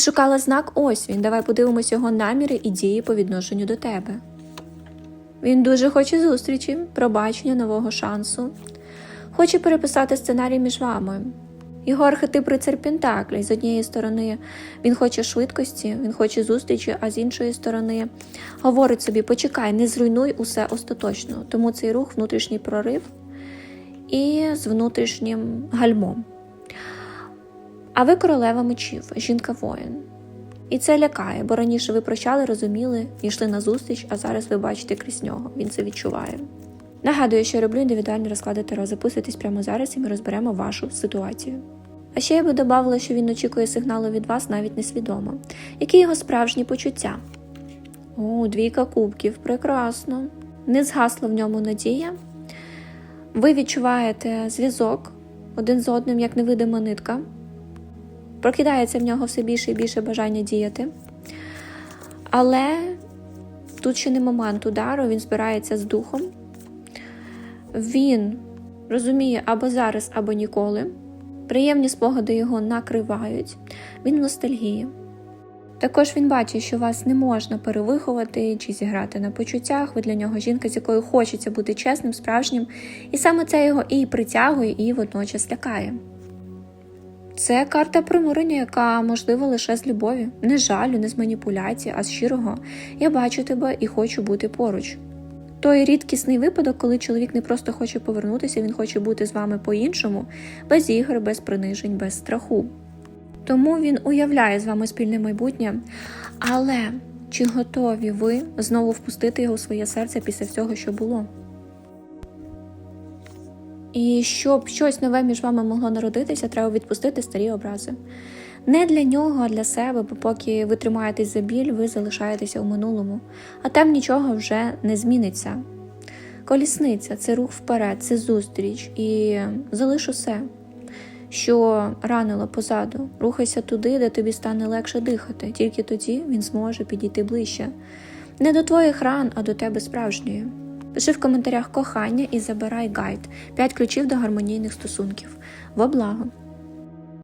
шукала знак ось він. Давай подивимось його наміри і дії по відношенню до тебе. Він дуже хоче зустрічі, пробачення, нового шансу. Хоче переписати сценарій між вами. Його архетип рицар Пентаклі. З однієї сторони він хоче швидкості, він хоче зустрічі, а з іншої сторони говорить собі: почекай, не зруйнуй усе остаточно. Тому цей рух внутрішній прорив і з внутрішнім гальмом. А ви королева мечів, жінка-воїн. І це лякає, бо раніше ви прощали, розуміли, йшли на зустріч, а зараз ви бачите крізь нього. Він це відчуває. Нагадую, що я роблю індивідуальні розклади Таро. Записуйтесь прямо зараз і ми розберемо вашу ситуацію. А ще я би додавала, що він очікує сигналу від вас навіть несвідомо. Які його справжні почуття? О, двійка кубків, прекрасно. Не згасла в ньому надія. Ви відчуваєте зв'язок один з одним, як невидима нитка. Прокидається в нього все більше і більше бажання діяти. Але тут ще не момент удару, він збирається з духом. Він розуміє або зараз, або ніколи. Приємні спогади його накривають. Він в ностальгії. Також він бачить, що вас не можна перевиховати чи зіграти на почуттях. Ви для нього жінка, з якою хочеться бути чесним, справжнім, і саме це його і притягує, і водночас лякає. Це карта примирення, яка можлива лише з любові, не жалю, не з маніпуляції, а з щирого. Я бачу тебе і хочу бути поруч. Той рідкісний випадок, коли чоловік не просто хоче повернутися, він хоче бути з вами по-іншому, без ігор, без принижень, без страху. Тому він уявляє з вами спільне майбутнє. Але чи готові ви знову впустити його у своє серце після всього, що було? І щоб щось нове між вами могло народитися, треба відпустити старі образи. Не для нього, а для себе, бо поки ви тримаєтесь за біль, ви залишаєтеся у минулому, а там нічого вже не зміниться. Колісниця це рух вперед, це зустріч і залиш усе, що ранило позаду. Рухайся туди, де тобі стане легше дихати, тільки тоді він зможе підійти ближче. Не до твоїх ран, а до тебе справжньої. Пиши в коментарях кохання і забирай гайд 5 ключів до гармонійних стосунків. Во благо!